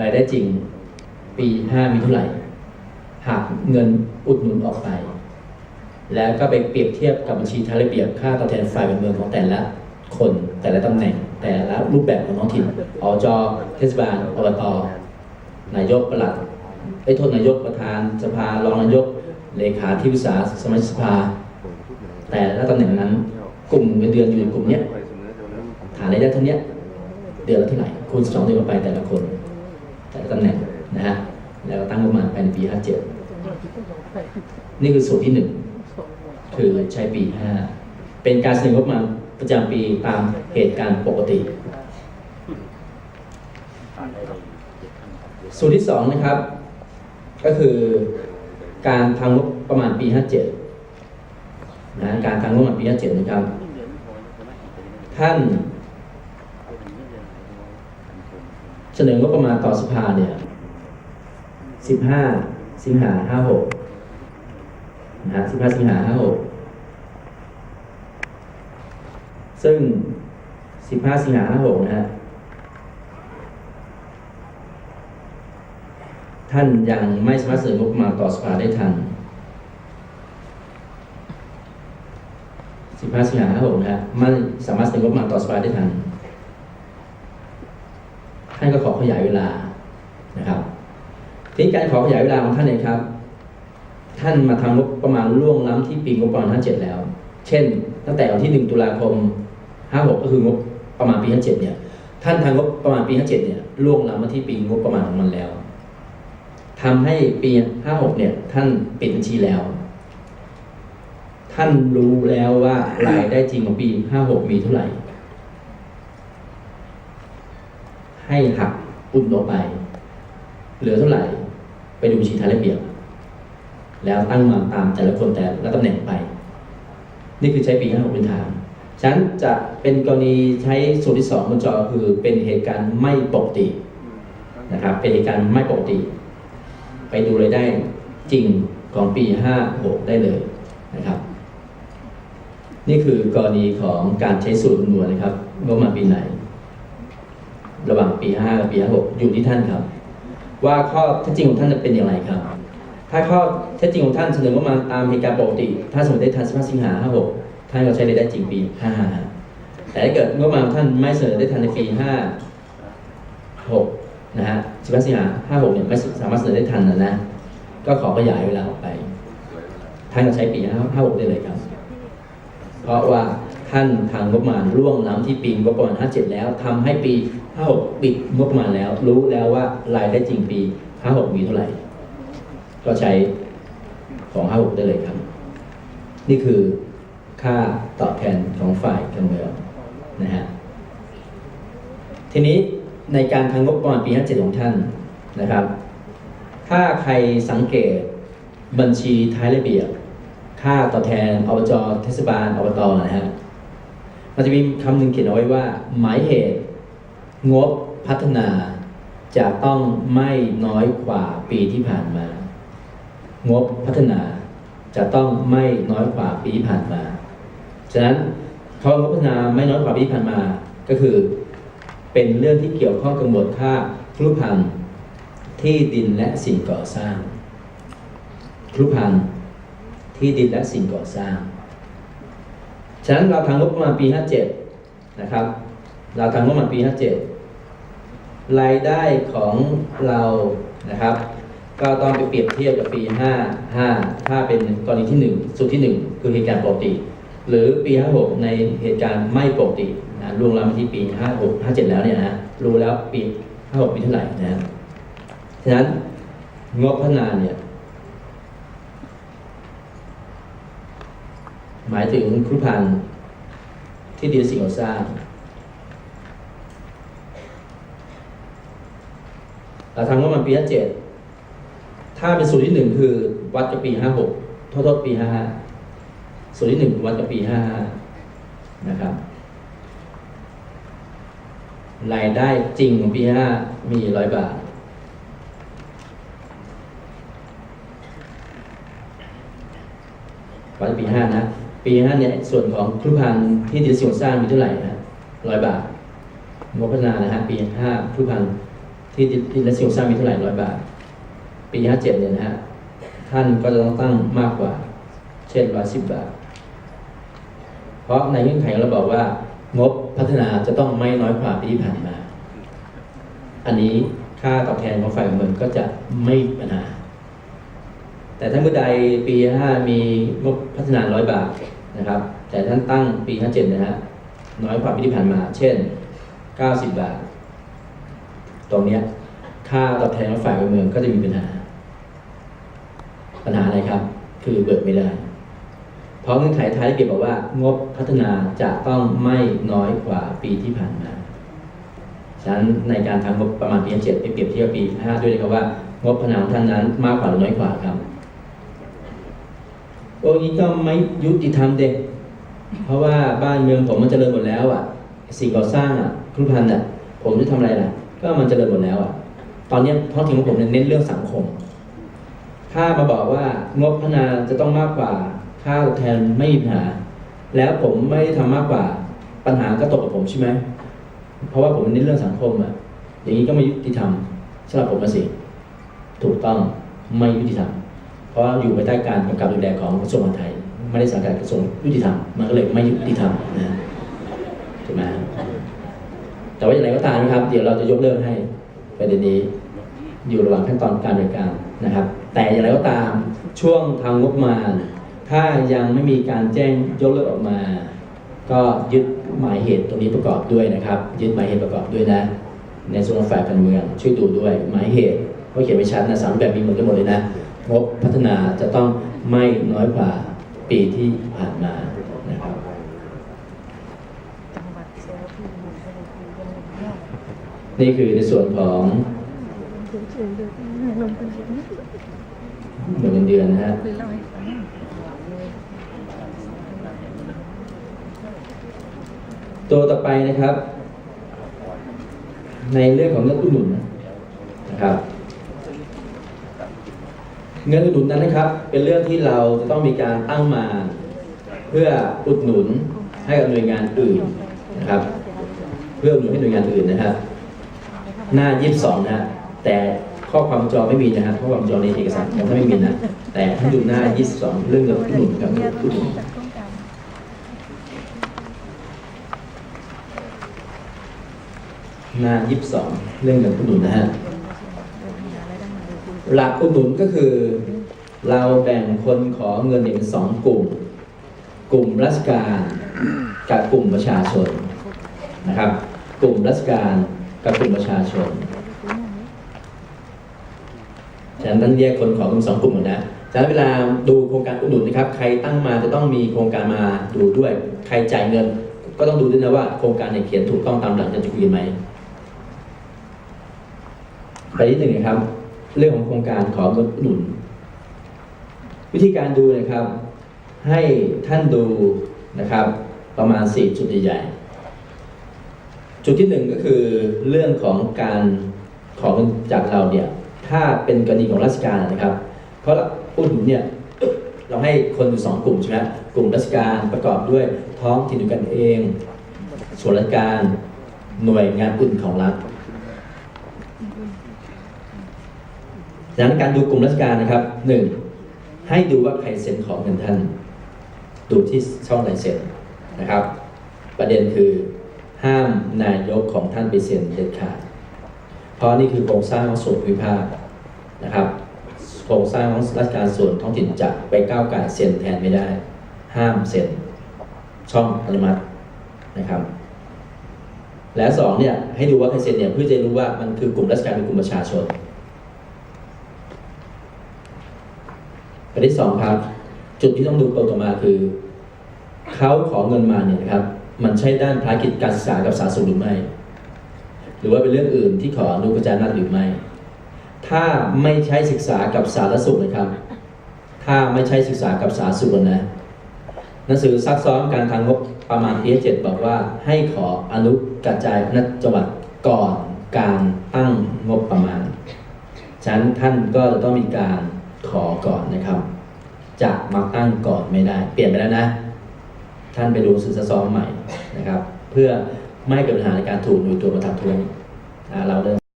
รายได้จริงปีห้ามีเท่าไหร่หักเงินอุดหนุนออกไป แล้วก็ไปเปรียบเทียบกับบัญชีทางระเบียบค่าตอบแทนฝ่ายการเมืองของแต่ละคนแต่ละตำแหน่ง แต่ละรูปแบบของท้องถิ่นอจเทศบาลอบตนายกประหลัดไอ้โทษนายกประธานสภารองนายกเลขาที่ปรึกษาสมาชิกสภา แต่ละตำแหน่งนั้น กลุ่มเงินเดือนอยู่ในกลุ่มเนี้ยฐานรายได้เท่านี้เดือนละเท่าไหร่คูณสองเดือนไปแต่ละคน แต่ละตำแหน่งนะฮะแล้วก็ตั้งงบประมาณภายในปี 57 นี่คือส่วนที่หนึ่งคือใช้ปี 5 เป็นการเสนองบประมาณประจำปีตามเหตุการณ์ปกติ ส่วนที่สองนะครับ ก็คือการทำงบประมาณปี 57นะการทำงบประมาณปี 57 นะครับ ท่าน เสนองบประมาณต่อสภาเนี่ย 15 สิงหา56นะฮะ15 สิงหา56 ซึ่ง 15 สิงหา56นะฮะท่านยังไม่สามารถเสนองบประมาณต่อสภาได้ทัน 15 สิงหา56นะฮะไม่สามารถเสนองบประมาณต่อสภาได้ทันานก็ขอขยายเวลานะครับทีนี้การขอขยายเวลาของท่านเนี่ยครับ ท่านมาทำงบประมาณล่วงล้ำที่ปีงบประมาณ57แล้ว เช่น ตั้งแต่วันที่1ตุลาคม56ก็คืองบประมาณปี57เจ็ดเนี่ยท่านทำงบประมาณปี57เจ็ดเนี่ยล่วงล้ำมาที่ปีงบประมาณของมันแล้วทำให้ปี56เนี่ย ท่านปิดบัญชีแล้ว ท่านรู้แล้วว่ารายได้จริงของปี56มีเท่าไหร่ ให้หักอุดหนุนออกไป เหลือเท่าไหร่ ไปดูบัญชีทางระเบียบ แล้วตั้งมาตามแต่ละคนแต่ละตำแหน่งไป นี่คือใช้ปี56เป็นฐานฉะนั้นจะเป็นกรณีใช้ส่วนที่สองบนจอคือเป็นเหตุการณ์ไม่ปกตินะครับ เป็นเหตุการณ์ไม่ปกติ ไปดูรายได้จริงของปี 56 ได้เลยนะครับ นี่คือกรณีของการใช้สูตรคำนวณนะครับงบประมาปีไหน ระหว่างปี5กับปี56อยู่ที่ท่านครับ ว่าข้อเท็จจริงของท่านจะเป็นอย่างไรครับ ถ้าข้อเท็จจริงของท่านเสนอว่ามาตามเหตุการณ์ปกติ ถ้าสมมติได้ทัน15สิงหา56ท่านก็ใช้ได้จริงปี55แต่ถ้าเกิดงบประมาณท่านไม่เสนอได้ทันในปี56นะฮะ15สิงหา56เนี่ยไม่สามารถเสนอได้ทันนะนะก็ขอขยายเวลาออกไป ท่านก็ใช้ปี56ได้เลยครับ เพราะว่าท่านทางงบประมาณร่วงล้ำที่ปีงบประมาณ57 แล้วทำให้ปี 56ปิดงบประมาณแล้ว รู้แล้วว่ารายได้จริงปี56มีเท่าไหร่ ก็ใช้ของ56ได้เลยครับ นี่คือค่าตอบแทนของฝ่ายการเมืองนะฮะทีนี้ในการทางงบประมาณปี 57 ของท่านนะครับ ถ้าใครสังเกตบัญชีท้ายระเบียบ ค่าตอบแทนอบจเทศบาลอบตนะฮะมันจะมีคำหนึ่งเขียนเอาไว้ว่า หมายเหตุ งบพัฒนาจะต้องไม่น้อยกว่าปีที่ผ่านมา งบพัฒนาจะต้องไม่น้อยกว่าปีที่ผ่านมา ฉะนั้นเขางบพัฒนาไม่น้อยกว่าปีที่ผ่านมา ก็คือ เป็นเรื่องที่เกี่ยวข้องกับหมวดค่าครุพันธ์ที่ดินและสิ่งก่อสร้างครุพันธ์ที่ดินและสิ่งก่อสร้าง ฉะนั้นเราทางงบประมาณปี 57 นะครับ เราทางงบประมาณปี 57 รายได้ของเรานะครับ ก็ต้องไปเปรียบเทียบกับปี 55 ถ้าเป็นกรณีที่ 1สุดที่ 1 คือเหตุการณ์ปกติ หรือปี 56 ในเหตุการณ์ไม่ปกตินะล่วงล้ำมาที่ปี 56 57 แล้วเนี่ยนะรู้แล้วปี 56ปีเท่าไหร่นะฉะนั้นงบพัฒนาเนี่ยหมายถึงครุพันธ์ที่ดินสิ่งก่อสร้าง เราทำงบประมาณปี57ถ้าเป็นสูตรที่หนึ่งคือวัดกับปี56โทษโทษปี55สูตรที่หนึ่งวัดกับปี55นะครับ รายได้จริงของปี5มีร้อยบาท วัดปีห้านะ ปีห้าเนี่ยส่วนของครุพันที่ดินสิ่งก่อสร้างมีเท่าไหร่นะร้อยบาทงบพัฒนานะฮะปีห้าครุพันธ์ ที่ที่รัสเซียสร้างมีเท่าไหร่ร้อยบาท ปีห้าเจ็ดเนี่ยนะฮะท่านก็จะต้องตั้งมากกว่า เช่นร้อยสิบบาท เพราะในเงื่อนไขเราบอกว่า งบพัฒนาจะต้องไม่น้อยกว่าปีที่ผ่านมา อันนี้ค่าตอบแทนของฝ่ายเมืองก็จะไม่มีปัญหา แต่ถ้าเมื่อใดปีห้ามีงบพัฒนาร้อยบาทนะครับ แต่ท่านตั้งปีห้าเจ็ดนะฮะน้อยกว่าปีที่ผ่านมา เช่น90บาท ตรงเนี้ยค่าตอบแทนของฝ่ายการเมืองก็จะมีปัญหา ปัญหาอะไรครับ คือเบิกไม่ได้เพราะเงื่อนไขท้ายเบียบบอกว่า งบพัฒนาจะต้องไม่น้อยกว่าปีที่ผ่านมา ฉะนั้นในการทำงบประมาณปี7ไปเปรียบเทียบปี5ด้วยนะครับว่า งบพัฒนาของท่านนั้นมากกว่าหรือน้อยกว่าครับโอ้นี้ก็ไม่ยุติธรรมเด็กเพราะว่าบ้านเมืองผมมันเจริญหมดแล้วอะ สิ่งก่อสร้างอะครุพันธ์อะ ผมจะทำอะไรล่ะ ก็มันเจริญหมดแล้วอะ ตอนนี้ยท้องถิ่นของผมเน้นเรื่องสังคม ถ้ามาบอกว่างบพัฒนาจะต้องมากกว่า ค่าแทนไม่มีปัญหา แล้วผมไม่ได้ทำมากกว่า ปัญหาก็ตกกับผมใช่ไหม เพราะว่าผมเน้นเรื่องสังคมอะ อย่างนี้ก็ไม่ยุติธรรมสำหรับผมสิ ถูกต้องไม่ยุติธรรม เพราะอยู่ภายใต้การกำกับดูแลของกระทรวงมหาดไทย ไม่ได้สังกัดกระทรวงยุติธรรม มันก็เลยไม่ยุติธรรมนะถูกไหม แต่ว่าอย่างไรก็ตามนะครับ เดี๋ยวเราจะยกเลิกให้ประเด็นนี้อยู่ระหว่างขั้นตอนการดำเนินการนะครับ แต่อย่างไรก็ตามช่วงทางงบประมาณ ถ้ายังไม่มีการแจ้งยกเลิกออกมา ก็ยึดหมายเหตุตรงนี้ประกอบด้วยนะครับ ยึดหมายเหตุประกอบด้วยนะ ในส่วนของฝ่ายการเมืองช่วยดูด้วยหมายเหตุเขาเขียนไว้ชัดนะสามแบบมีเหมือนกันหมดเลยนะงบพัฒนาจะต้องไม่น้อยกว่าปีที่ผ่านมานะครับ จังหวัดโซที่มีอะไรคือยังไง นี่คือในส่วนของเงินเดือนนะฮะคือเล่าให้ฟังตัวต่อไปนะครับ ในเรื่องของเงินอุดหนุนนะครับ เงินอุดหนุนนั้นนะครับ เป็นเรื่องที่เราจะต้องมีการตั้งมาเพื่ออุดหนุนให้กับหน่วยงานอื่นนะครับ เพื่ออุดหนุนให้หน่วยงานอื่นนะครับ หน้า 22 นะฮะแต่ข้อความจอไม่มีนะฮะข้อความจอในเอกสารยังไม่มีนะ แต่ถ้าดูหน้า 22 เรื่องเงินอุดหนุนกับเงินอุดหนุนจากต้องการหน้า 22 เรื่องเงินอุดหนุนนะฮะหลักอุดหนุนก็คือ เราแบ่งคนขอเงินเนี่ยเป็นสองกลุ่ม กลุ่มราชการกับกลุ่มประชาชนนะครับ กลุ่มราชการ กับกลุ่มประชาชนฉะนั้นท่านแยกคนขอเป็นสองกลุ่มหมดนะฉะนั้นเวลาดูโครงการอุดหนุนนะครับ ใครตั้งมาจะต้องมีโครงการมาดูด้วย ใครจ่ายเงิน ก็ต้องดูด้วยนะว่าโครงการเนี่ยเขียนถูกต้องตามหลักการจะคุยกันไหมไปที่หนึ่งนะครับ เรื่องของโครงการขอเงินอุดหนุน วิธีการดูนะครับ ให้ท่านดูนะครับ ประมาณ 4 จุดใหญ่ๆ จุดที่หนึ่งก็คือเรื่องของการขอเงินจากเราเนี่ยถ้าเป็นกรณีของราชการนะครับ เพราะอุดหนุนเนี่ยเราให้คนอยู่สองกลุ่มใช่ไหมกลุ่มราชการประกอบด้วยท้องถิ่นกันเอง ส่วนราชการหน่วยงานอื่นของรัฐดังนั้นการดูกลุ่มราชการนะครับหนึ่งให้ดูว่าใครเซ็นของเงินท่าน ดูที่ช่องลายเซ็นนะครับ ประเด็นคือ ห้ามนายกของท่านไปเซ็นเด็ดขาด เพราะนี่คือโครงสร้างของส่วนภูมิภาคนะครับ โครงสร้างของราชการส่วนท้องถิ่นจะไปก้าวไก่เซ็นแทนไม่ได้ ห้ามเซ็นช่องอนุมัตินะครับ และสองเนี่ยให้ดูว่าใครเซ็นเนี่ยเพื่อจะรู้ว่ามันคือกลุ่มราชการหรือกลุ่มประชาชนประเด็นที่สองครับ จุดที่ต้องดูตัวต่อมาคือเขาขอเงินมาเนี่ยนะครับ มันใช่ด้านภารกิจการศึกษากับสาธารณสุขหรือไม่ หรือว่าเป็นเรื่องอื่นที่ขออนุกระจายนาจหรือไม่ ถ้าไม่ใช้ศึกษากับสาธารณสุขนะครับ ถ้าไม่ใช่ศึกษากับสาธารณสุขนะหนังสือซักซ้อมการทางงบประมาณปีเจ็ดบอกว่าให้ขออนุกระจายนาจจังหวัดก่อนการตั้งงบประมาณ ฉะนั้นท่านก็จะต้องมีการขอก่อนนะครับ จะมาตั้งก่อนไม่ได้ เปลี่ยนไปแล้วนะ ท่านไปดูสื่อซ้อมใหม่นะครับ เพื่อไม่เกิดปัญหาในการถูกหน่วยตัวจประทับทวงเราเริ่ม